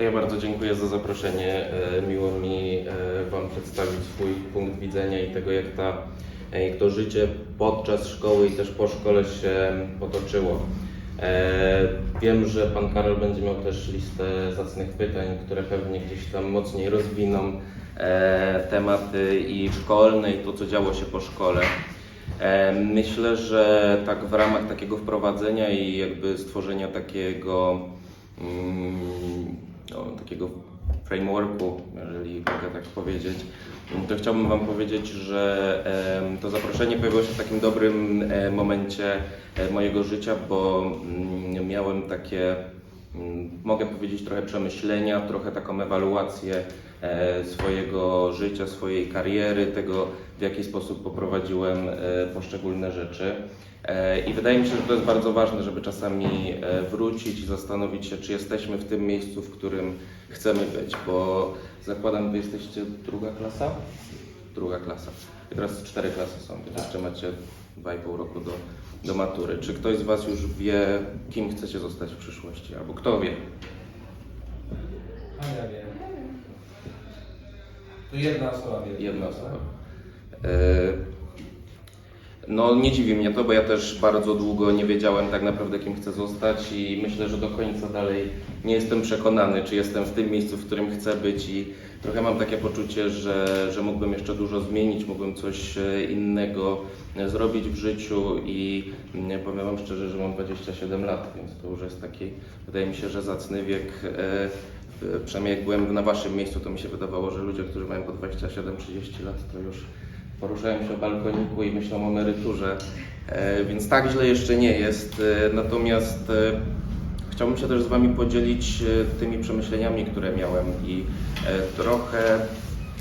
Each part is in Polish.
To ja bardzo dziękuję za zaproszenie. E, Miło mi e, Wam przedstawić swój punkt widzenia i tego, jak, ta, e, jak to życie podczas szkoły i też po szkole się potoczyło. Wiem, że Pan Karol będzie miał też listę zacnych pytań, które pewnie gdzieś tam mocniej rozwiną tematy i szkolne, i to, co działo się po szkole. Myślę, że tak w ramach takiego wprowadzenia i jakby stworzenia takiego mm, no, takiego frameworku, jeżeli mogę tak powiedzieć, to chciałbym Wam powiedzieć, że to zaproszenie pojawiło się w takim dobrym momencie mojego życia, bo mm, miałem takie, mm, mogę powiedzieć, trochę przemyślenia, trochę taką ewaluację e, swojego życia, swojej kariery, tego w jaki sposób poprowadziłem e, poszczególne rzeczy. E, I wydaje mi się, że to jest bardzo ważne, żeby czasami e, wrócić i zastanowić się, czy jesteśmy w tym miejscu, w którym chcemy być, bo zakładam, wy jesteście druga klasa? Druga klasa. I teraz cztery klasy są, więc jeszcze macie dwa i pół roku do, do matury. Czy ktoś z Was już wie, kim chcecie zostać w przyszłości? Albo kto wie? A ja wiem. To jedna osoba wie. Jedna osoba. E, No nie dziwi mnie to, bo ja też bardzo długo nie wiedziałem tak naprawdę kim chcę zostać i myślę, że do końca dalej nie jestem przekonany, czy jestem w tym miejscu, w którym chcę być i trochę mam takie poczucie, że, że mógłbym jeszcze dużo zmienić, mógłbym coś e, innego e, zrobić w życiu i mm, powiem Wam szczerze, że mam 27 lat, więc to już jest taki, wydaje mi się, że zacny wiek. e, Przynajmniej jak byłem na Waszym miejscu, to mi się wydawało, że ludzie, którzy mają po 27-30 lat, to już poruszają się o balkoniku i myślą o emeryturze, e, więc tak źle jeszcze nie jest. E, Natomiast e, chciałbym się też z Wami podzielić tymi przemyśleniami, które miałem i trochę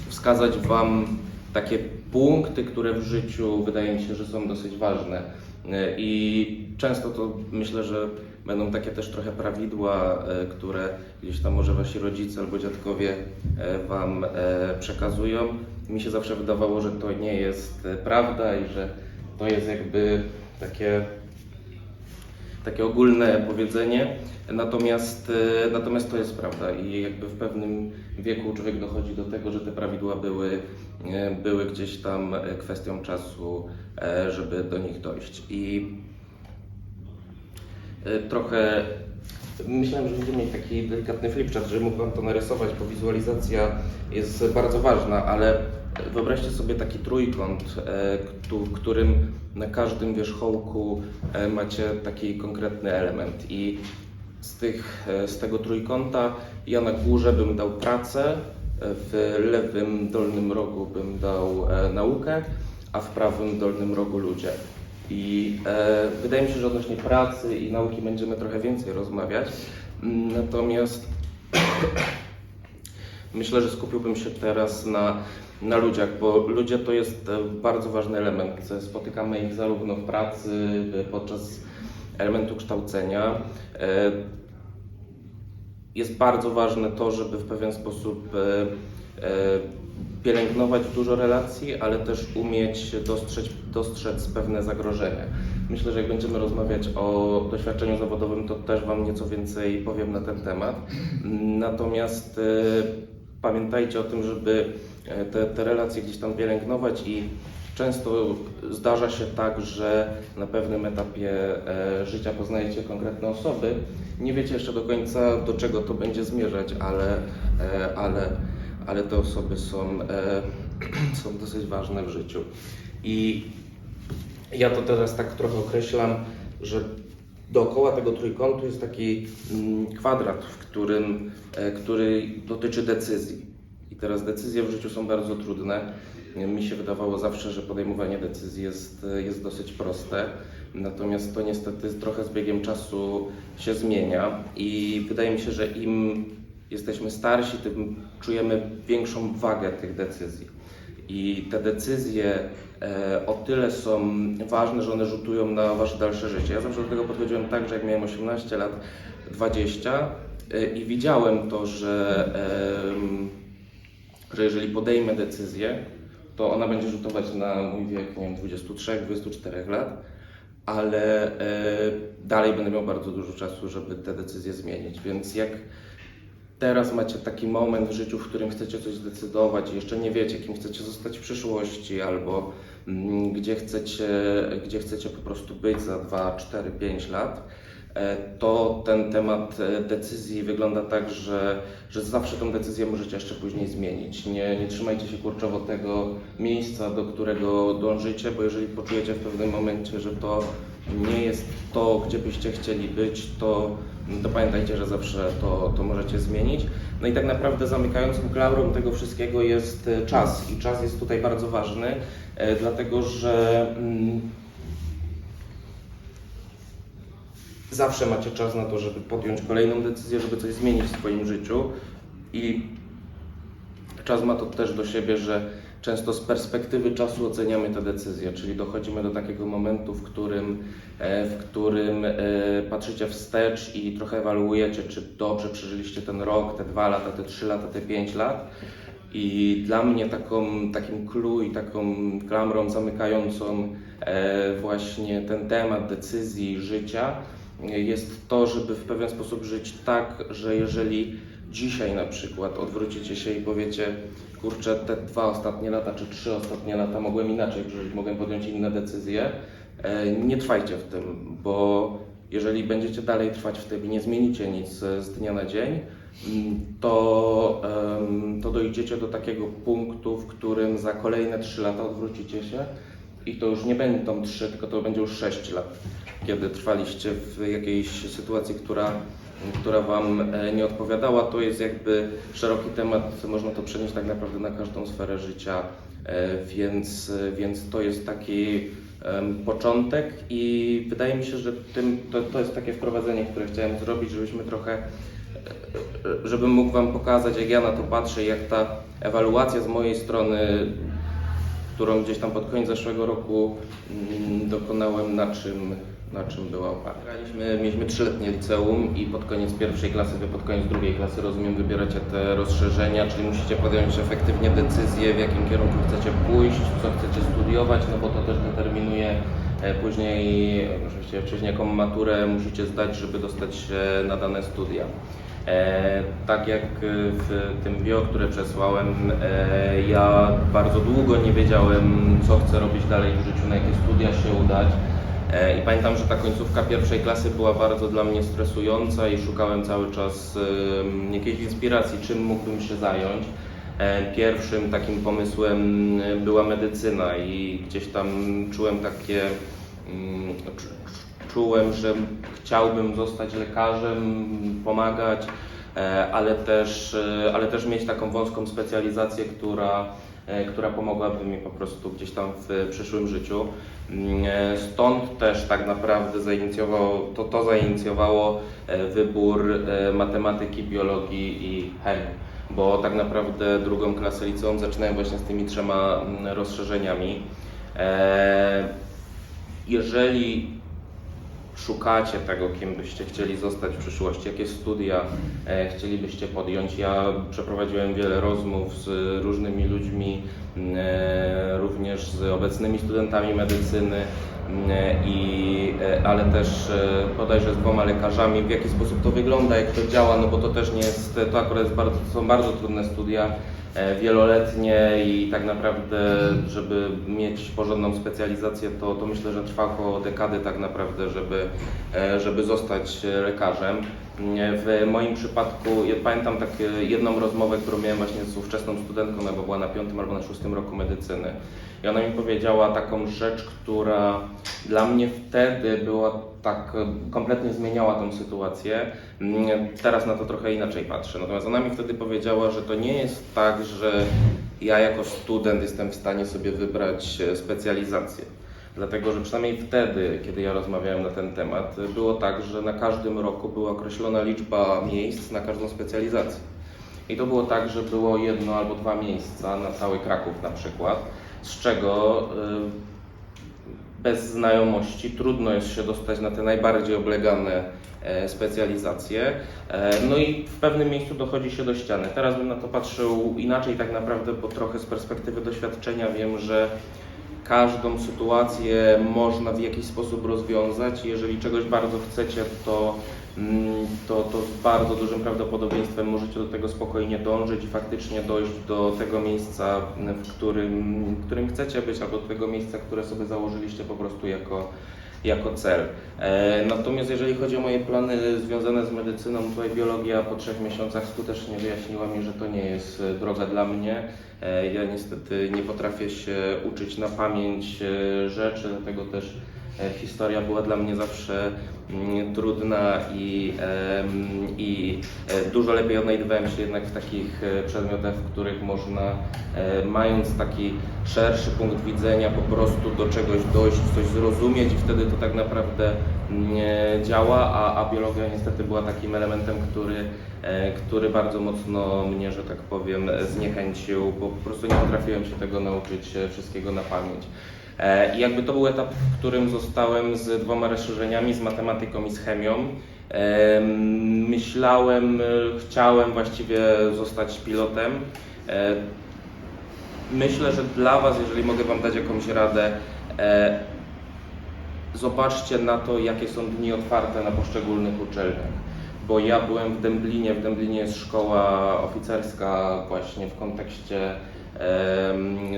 wskazać Wam takie punkty, które w życiu wydaje mi się, że są dosyć ważne. I często to myślę, że będą takie też trochę prawidła, które gdzieś tam może Wasi rodzice albo dziadkowie Wam przekazują. Mi się zawsze wydawało, że to nie jest e, prawda i że to jest jakby takie takie ogólne powiedzenie, natomiast, e, natomiast to jest prawda i jakby w pewnym wieku człowiek dochodzi do tego, że te prawidła były, e, były gdzieś tam kwestią czasu, żeby do nich dojść. I trochę myślałem, że będziemy mieć taki delikatny flipchart, że mógł Wam to narysować, bo wizualizacja jest bardzo ważna, ale wyobraźcie sobie taki trójkąt, e, w którym na każdym wierzchołku e, macie taki konkretny element i z, tych, e, z tego trójkąta ja na górze bym dał pracę, w lewym dolnym rogu bym dał naukę, a w prawym dolnym rogu ludzie. I wydaje mi się, że odnośnie pracy i nauki będziemy trochę więcej rozmawiać. Mm, Natomiast myślę, że skupiłbym się teraz na, na ludziach, bo ludzie to jest e, bardzo ważny element. Spotykamy ich zarówno w pracy, e, podczas elementu kształcenia. E, jest bardzo ważne to, żeby w pewien sposób e, e, pielęgnować dużo relacji, ale też umieć dostrzec, dostrzec pewne zagrożenia. Myślę, że jak będziemy rozmawiać o doświadczeniu zawodowym, to też Wam nieco więcej powiem na ten temat. Natomiast e, pamiętajcie o tym, żeby e, te, te relacje gdzieś tam pielęgnować i Często zdarza się tak, że na pewnym etapie e, życia poznajecie konkretne osoby. Nie wiecie jeszcze do końca, do czego to będzie zmierzać, ale, e, ale, ale te osoby są, są dosyć ważne w życiu. I ja to teraz tak trochę określam, że dookoła tego trójkątu jest taki mm, kwadrat, w którym, e, który dotyczy decyzji. I teraz decyzje w życiu są bardzo trudne. Mi się wydawało zawsze, że podejmowanie decyzji jest, jest dosyć proste, natomiast to niestety trochę z biegiem czasu się zmienia i wydaje mi się, że im jesteśmy starsi, tym czujemy większą wagę tych decyzji. I te decyzje e, o tyle są ważne, że one rzutują na wasze dalsze życie. Ja zawsze do tego podchodziłem tak, że jak miałem 18 lat, 20 e, i widziałem to, że, że jeżeli podejmę decyzję, to ona będzie rzutować na mój wiek, nie wiem, 23-24 lat, ale e, dalej będę miał bardzo dużo czasu, żeby te decyzje zmienić. Więc jak teraz macie taki moment w życiu, w którym chcecie coś zdecydować i jeszcze nie wiecie, kim chcecie zostać w przyszłości albo mm, gdzie chcecie, gdzie chcecie po prostu być za 2, 4, 5 lat, e, to ten temat e, decyzji wygląda tak, że, że zawsze tą decyzję możecie jeszcze później zmienić. Nie, nie trzymajcie się kurczowo tego miejsca, do którego dążycie, bo jeżeli poczujecie w pewnym momencie, że to nie jest to, gdzie byście chcieli być, to, to pamiętajcie, że zawsze to, to możecie zmienić. No i tak naprawdę zamykającym klaurą tego wszystkiego jest e, czas i czas jest tutaj bardzo ważny, e, dlatego że mm, zawsze macie czas na to, żeby podjąć kolejną decyzję, żeby coś zmienić w swoim życiu i czas ma to też do siebie, że często z perspektywy czasu oceniamy te decyzje, czyli dochodzimy do takiego momentu, w którym, e, w którym e, patrzycie wstecz i trochę ewaluujecie, czy dobrze przeżyliście ten rok, te dwa lata, te trzy lata, te pięć lat. I dla mnie taką, takim clue i taką klamrą zamykającą e, właśnie ten temat decyzji życia jest to, żeby w pewien sposób żyć tak, że jeżeli dzisiaj na przykład odwrócicie się i powiecie, kurczę, te dwa ostatnie lata czy trzy ostatnie lata mogłem inaczej przeżyć, mogłem podjąć inne decyzje, e, nie trwajcie w tym, bo jeżeli będziecie dalej trwać w tym i nie zmienicie nic z dnia na dzień, mm, to, to dojdziecie do takiego punktu, w którym za kolejne 3 lata odwrócicie się i to już nie będą 3, tylko to będzie już 6 lat, kiedy trwaliście w jakiejś sytuacji, która, która Wam e, nie odpowiadała. To jest jakby szeroki temat, można to przenieść tak naprawdę na każdą sferę życia, e, więc, więc to jest taki początek i wydaje mi się, że tym, to, to jest takie wprowadzenie, które chciałem zrobić, żebyśmy trochę e, żebym mógł Wam pokazać, jak ja na to patrzę, jak ta ewaluacja z mojej strony, którą gdzieś tam pod koniec zeszłego roku mm, dokonałem, na czym, na czym była oparta. Graliśmy, mieliśmy trzyletnie liceum i pod koniec pierwszej klasy, Wy pod koniec drugiej klasy, rozumiem, wybieracie te rozszerzenia, czyli musicie podjąć efektywnie decyzję, w jakim kierunku chcecie pójść, co chcecie studiować, no bo to też determinuje e, później, oczywiście wcześniej jaką maturę musicie zdać, żeby dostać się na dane studia. E, tak jak w tym bio, które przesłałem, e, ja bardzo długo nie wiedziałem, co chcę robić dalej w życiu, na jakie studia się udać. E, I pamiętam, że ta końcówka pierwszej klasy była bardzo dla mnie stresująca i szukałem cały czas jakiejś inspiracji, czym mógłbym się zająć. E, Pierwszym takim pomysłem e, była medycyna i gdzieś tam czułem takie, mm, czu- czułem, że chciałbym zostać lekarzem, pomagać, ale też, ale też mieć taką wąską specjalizację, która, która pomogłaby mi po prostu gdzieś tam w przyszłym życiu. Mm, e, Stąd też tak naprawdę zainicjowało, to, to zainicjowało e, wybór e, matematyki, biologii i chemii, bo tak naprawdę drugą klasę liceum zaczynałem właśnie z tymi trzema mm, rozszerzeniami. E, Jeżeli szukacie tego, kim byście chcieli zostać w przyszłości, jakie studia e, chcielibyście podjąć. Ja przeprowadziłem wiele rozmów z różnymi ludźmi, e, również z obecnymi studentami medycyny, i, e, ale też e, bodajże z dwoma lekarzami, w jaki sposób to wygląda, jak to działa, no bo to też nie jest, to akurat jest bardzo, są bardzo trudne studia, e, wieloletnie i tak naprawdę, żeby mieć porządną specjalizację, to, to myślę, że trwa około dekady tak naprawdę, żeby, e, żeby zostać e, lekarzem. W moim przypadku, ja pamiętam takie jedną rozmowę, którą miałem właśnie z ówczesną studentką, bo była na piątym albo na szóstym roku medycyny. I ona mi powiedziała taką rzecz, która dla mnie wtedy była tak, kompletnie zmieniała tą sytuację. Teraz na to trochę inaczej patrzę. Natomiast ona mi wtedy powiedziała, że to nie jest tak, że ja jako student jestem w stanie sobie wybrać e, specjalizację. Dlatego, że przynajmniej wtedy, kiedy ja rozmawiałem na ten temat, było tak, że na każdym roku była określona liczba miejsc na każdą specjalizację. I to było tak, że było jedno albo dwa miejsca na cały Kraków na przykład, z czego y, bez znajomości trudno jest się dostać na te najbardziej oblegane e, specjalizacje. E, No i w pewnym miejscu dochodzi się do ściany. Teraz bym na to patrzył inaczej tak naprawdę, bo trochę z perspektywy doświadczenia wiem, że każdą sytuację można w jakiś sposób rozwiązać. Jeżeli czegoś bardzo chcecie, to, mm, to, to z bardzo dużym prawdopodobieństwem możecie do tego spokojnie dążyć i faktycznie dojść do tego miejsca, w którym, w którym chcecie być, albo do tego miejsca, które sobie założyliście po prostu jako, jako cel. E, Natomiast jeżeli chodzi o moje plany związane z medycyną, tutaj biologia po trzech miesiącach skutecznie wyjaśniła mi, że to nie jest e, droga dla mnie. E, Ja niestety nie potrafię się uczyć na pamięć rzeczy, dlatego też historia była dla mnie zawsze mm, trudna i, i e, dużo lepiej odnajdywałem się jednak w takich e, przedmiotach, w których można, e, mając taki szerszy punkt widzenia, po prostu do czegoś dojść, coś zrozumieć i wtedy to tak naprawdę działa, a, a biologia niestety była takim elementem, który, e, który bardzo mocno mnie, że tak powiem, zniechęcił, bo po prostu nie potrafiłem się tego nauczyć e, wszystkiego na pamięć. E, I jakby to był etap, w którym zostałem z dwoma rozszerzeniami, z matematyką i z chemią. Myślałem, e, chciałem właściwie zostać pilotem. E, Myślę, że dla Was, jeżeli mogę Wam dać jakąś radę, zobaczcie na to, jakie są dni otwarte na poszczególnych uczelniach. Bo ja byłem w Dęblinie, w Dęblinie jest szkoła oficerska właśnie w kontekście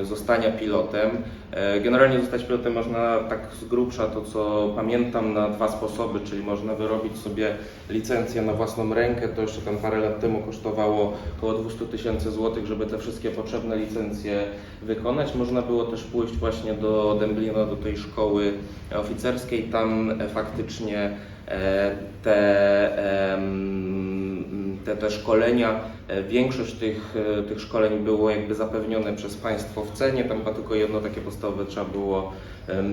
zostania pilotem. E, Generalnie zostać pilotem można tak z grubsza, to co pamiętam, na dwa sposoby, czyli można wyrobić sobie licencję na własną rękę, to jeszcze tam parę lat temu kosztowało około 200 tysięcy złotych, żeby te wszystkie potrzebne licencje wykonać. Można było też pójść właśnie do Dęblina, do tej szkoły oficerskiej, tam faktycznie e, te, te, te szkolenia, e, większość tych, e, tych szkoleń było jakby zapewnione przez państwo w cenie, tam chyba tylko jedno takie podstawowe trzeba było,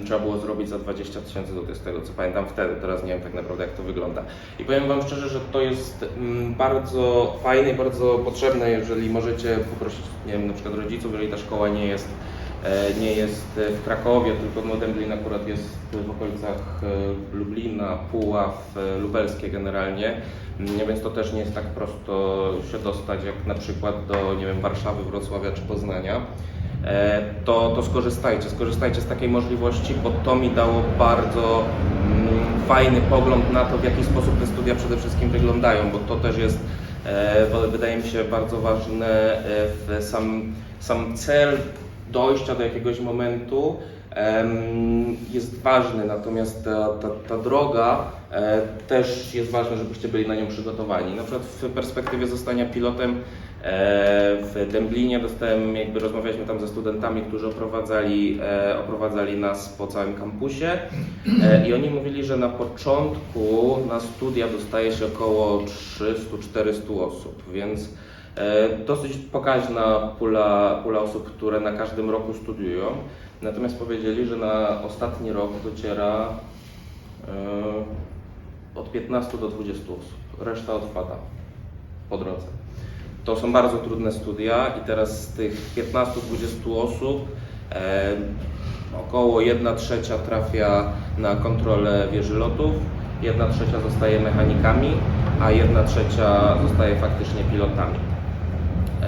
trzeba było zrobić za 20 tysięcy złotych z tego co pamiętam wtedy, teraz nie wiem tak naprawdę jak to wygląda. I powiem Wam szczerze, że to jest mm, bardzo fajne i bardzo potrzebne, jeżeli możecie poprosić, nie wiem, na przykład rodziców, jeżeli ta szkoła nie jest nie jest e, w Krakowie, tylko Dęblin akurat jest w okolicach e, Lublina, Puław, e, Lubelskie generalnie, Mm, więc to też nie jest tak prosto się dostać jak na przykład do, nie wiem, Warszawy, Wrocławia czy Poznania. E, To, to skorzystajcie, skorzystajcie z takiej możliwości, bo to mi dało bardzo mm, fajny pogląd na to, w jaki sposób te studia przede wszystkim wyglądają, bo to też jest e, wydaje mi się bardzo ważne e, w sam, sam cel dojścia do jakiegoś momentu jest ważny, natomiast ta, ta, ta droga e, też jest ważna, żebyście byli na nią przygotowani. Na przykład w perspektywie zostania pilotem e, w Dęblinie dostałem, jakby rozmawialiśmy tam ze studentami, którzy oprowadzali, e, oprowadzali nas po całym kampusie i oni mówili, że na początku na studia dostaje się około 300-400 osób, więc dosyć pokaźna pula, pula osób, które na każdym roku studiują. Natomiast powiedzieli, że na ostatni rok dociera e, od 15 do 20 osób. Reszta odpada po drodze. To są bardzo trudne studia i teraz z tych 15-20 osób e, około 1 trzecia trafia na kontrolę wieży lotów, 1 trzecia zostaje mechanikami, a 1 trzecia zostaje faktycznie pilotami.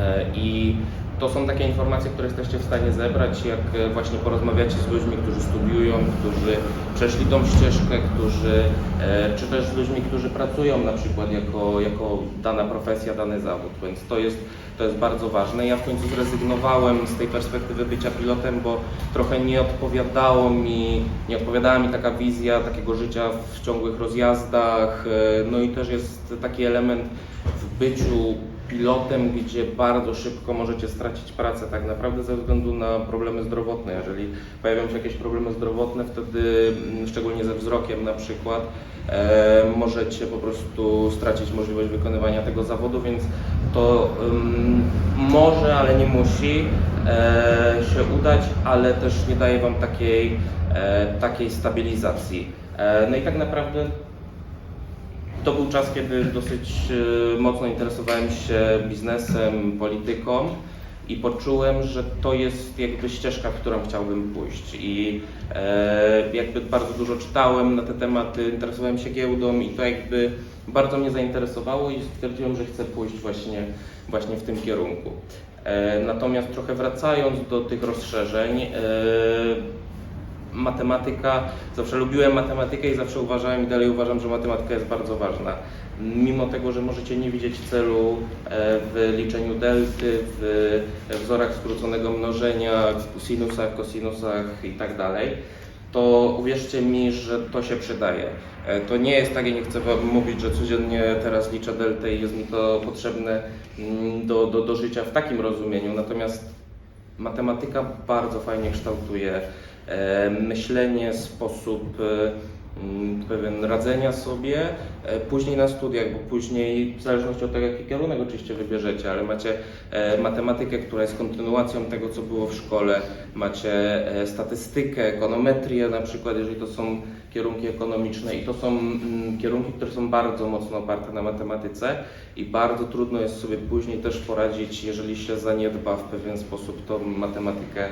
E, I to są takie informacje, które jesteście w stanie zebrać, jak e, właśnie porozmawiacie z ludźmi, którzy studiują, którzy przeszli tą ścieżkę, którzy, e, czy też z ludźmi, którzy pracują na przykład jako, jako dana profesja, dany zawód, więc to jest, to jest bardzo ważne. Ja w końcu zrezygnowałem z tej perspektywy bycia pilotem, bo trochę nie odpowiadało mi, nie odpowiadała mi taka wizja takiego życia w ciągłych rozjazdach, no i też jest taki element w byciu pilotem, gdzie bardzo szybko możecie stracić pracę tak naprawdę ze względu na problemy zdrowotne. Jeżeli pojawią się jakieś problemy zdrowotne, wtedy mm, szczególnie ze wzrokiem na przykład, e, możecie po prostu stracić możliwość wykonywania tego zawodu, więc to ym, może, ale nie musi e, się udać, ale też nie daje Wam takiej, e, takiej stabilizacji. E, no i tak naprawdę to był czas, kiedy dosyć e, mocno interesowałem się biznesem, polityką i poczułem, że to jest jakby ścieżka, w którą chciałbym pójść. I e, jakby bardzo dużo czytałem na te tematy, interesowałem się giełdą i to jakby bardzo mnie zainteresowało i stwierdziłem, że chcę pójść właśnie, właśnie w tym kierunku. E, natomiast trochę wracając do tych rozszerzeń, e, matematyka, zawsze lubiłem matematykę i zawsze uważałem i dalej uważam, że matematyka jest bardzo ważna. Mimo tego, że możecie nie widzieć celu e, w liczeniu delty, w wzorach skróconego mnożenia, w sinusach, kosinusach i tak dalej, to uwierzcie mi, że to się przydaje. E, To nie jest tak, ja nie chcę Wam mówić, że codziennie teraz liczę deltę i jest mi to potrzebne mm, do, do, do życia w takim rozumieniu, natomiast matematyka bardzo fajnie kształtuje e, myślenie, sposób e, pewien radzenia sobie, e, później na studiach, bo później w zależności od tego, jaki kierunek oczywiście wybierzecie, ale macie e, matematykę, która jest kontynuacją tego, co było w szkole, macie e, statystykę, ekonometrię na przykład, jeżeli to są kierunki ekonomiczne i to są mm, kierunki, które są bardzo mocno oparte na matematyce i bardzo trudno jest sobie później też poradzić, jeżeli się zaniedba w pewien sposób tą matematykę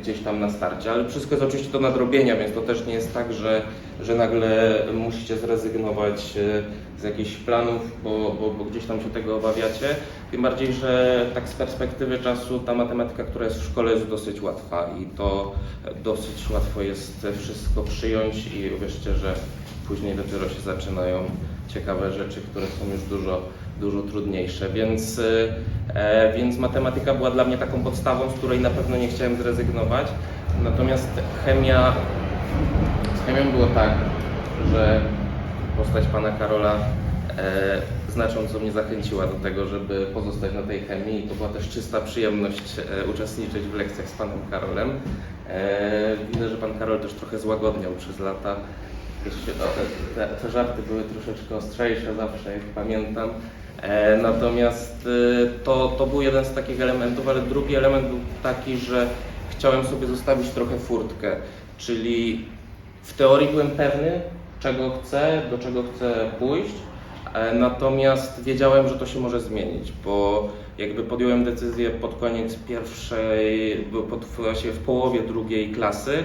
gdzieś tam na starcie, ale wszystko jest oczywiście do nadrobienia, więc to też nie jest tak, że, że nagle musicie zrezygnować e, z jakichś planów, bo, bo, bo gdzieś tam się tego obawiacie. Tym bardziej, że tak z perspektywy czasu ta matematyka, która jest w szkole jest dosyć łatwa i to dosyć łatwo jest wszystko przyjąć i uwierzcie, że później dopiero się zaczynają ciekawe rzeczy, które są już dużo, dużo trudniejsze. Więc, e, więc matematyka była dla mnie taką podstawą, z której na pewno nie chciałem zrezygnować. Natomiast chemia, z chemią było tak, że postać pana Karola e, znacząco mnie zachęciła do tego, żeby pozostać na tej chemii i to była też czysta przyjemność e, uczestniczyć w lekcjach z panem Karolem. E, widzę, że pan Karol też trochę złagodniał przez lata. Te, te żarty były troszeczkę ostrzejsze zawsze, jak pamiętam. E, natomiast e, to, to był jeden z takich elementów, ale drugi element był taki, że chciałem sobie zostawić trochę furtkę, czyli w teorii byłem pewny, czego chcę, do czego chcę pójść, e, natomiast wiedziałem, że to się może zmienić, bo jakby podjąłem decyzję pod koniec pierwszej, pod, właściwie w połowie drugiej klasy,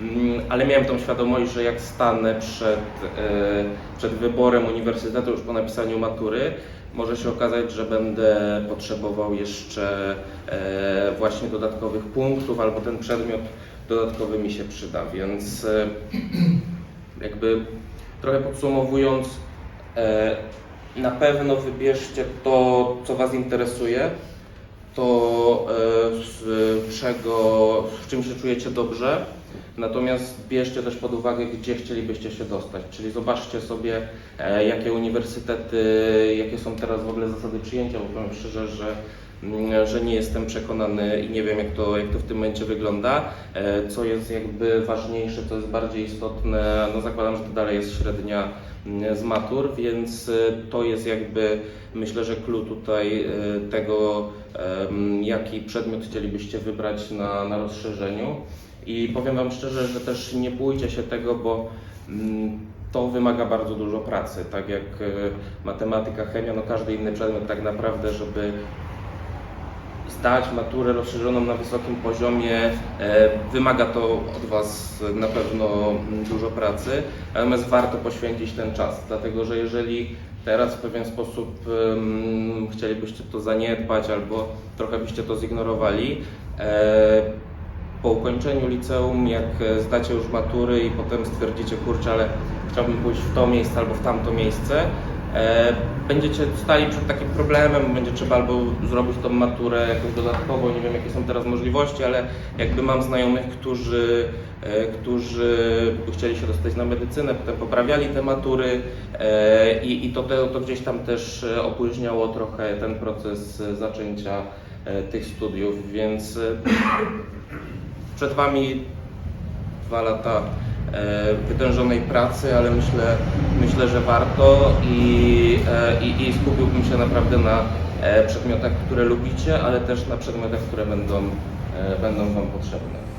mm, ale miałem tą świadomość, że jak stanę przed, e, przed wyborem uniwersytetu już po napisaniu matury, może się okazać, że będę potrzebował jeszcze e, właśnie dodatkowych punktów, albo ten przedmiot dodatkowy mi się przyda, więc e, jakby trochę podsumowując, e, na pewno wybierzcie to, co Was interesuje, to e, z czego, w czym się czujecie dobrze, natomiast bierzcie też pod uwagę, gdzie chcielibyście się dostać, czyli zobaczcie sobie, e, jakie uniwersytety, jakie są teraz w ogóle zasady przyjęcia, bo powiem szczerze, że że nie jestem przekonany i nie wiem, jak to, jak to w tym momencie wygląda. E, Co jest jakby ważniejsze, co jest bardziej istotne, no zakładam, że to dalej jest średnia mm, z matur, więc e, to jest jakby, myślę, że clue tutaj e, tego, jaki przedmiot chcielibyście wybrać na, na rozszerzeniu. I powiem Wam szczerze, że też nie bójcie się tego, bo mm, to wymaga bardzo dużo pracy, tak jak matematyka, chemia, no każdy inny przedmiot tak naprawdę, żeby zdać maturę rozszerzoną na wysokim poziomie. E, Wymaga to od Was na pewno dużo pracy, natomiast warto poświęcić ten czas, dlatego że jeżeli teraz w pewien sposób chcielibyście to zaniedbać albo trochę byście to zignorowali, e, po ukończeniu liceum, jak zdacie już matury i potem stwierdzicie, kurczę, ale chciałbym pójść w to miejsce albo w tamto miejsce, będziecie stali przed takim problemem, będzie trzeba albo zrobić tą maturę jakoś dodatkowo, nie wiem jakie są teraz możliwości, ale jakby mam znajomych, którzy, e, którzy chcieli się dostać na medycynę, potem poprawiali te matury e, i, i to, to, gdzieś tam też e, opóźniało trochę ten proces e, zaczęcia e, tych studiów, więc e, przed Wami dwa lata e, wytężonej pracy, ale myślę, myślę że warto i, e, i, i skupiłbym się naprawdę na e, przedmiotach, które lubicie, ale też na przedmiotach, które będą, e, będą Wam potrzebne.